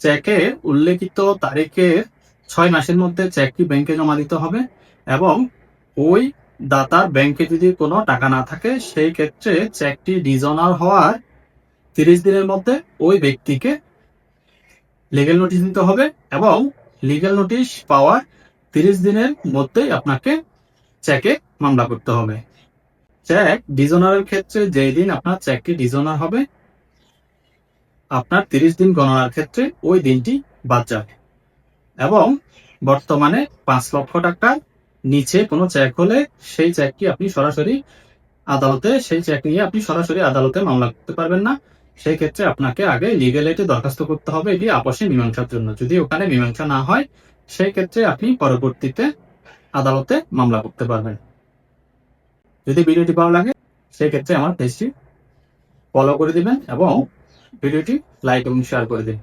চেকে উল্লেখিত তারিখে ছয় মাসের মধ্যে চেকটি ব্যাংকে জমা দিতে হবে এবং ওই দাতার ব্যাংকে যদি কোনো টাকা না থাকে, সেই ক্ষেত্রে চেকটি ডিজনার হওয়ার তিরিশ দিনের মধ্যে ওই ব্যক্তিকে লিগেল নোটিশ দিতে হবে এবং লিগেল নোটিশ পাওয়ার তিরিশ দিনের মধ্যেই আপনাকে চেকে মামলা করতে হবে। চেক ডিজনারের ক্ষেত্রে যেই দিন আপনার চেকটি ডিজনার হবে আপনার তিরিশ দিন গণনার ক্ষেত্রে ওই দিনটি বাদ যাবে। এবং বর্তমানে পাঁচ লক্ষ টাকার নিচে কোনো চেক হলে সেই চেকটি আপনি সরাসরি আদালতে, সেই চেক নিয়ে আপনি সরাসরি আদালতে মামলা করতে পারবেন না। সেই ক্ষেত্রে আপনাকে আগে লিগেল এটে দরখাস্ত করতে হবে, এটি আপসে মীমাংসার জন্য। যদি ওখানে মীমাংসা না হয়, সেই ক্ষেত্রে আপনি পরবর্তীতে আদালতে মামলা করতে পারবেন। যদি ভিডিওটি ভালো লাগে, সেই ক্ষেত্রে আমার পেজটি ফলো করে দিবেন এবং ভিডিওটি লাইক এবং শেয়ার করে দিন।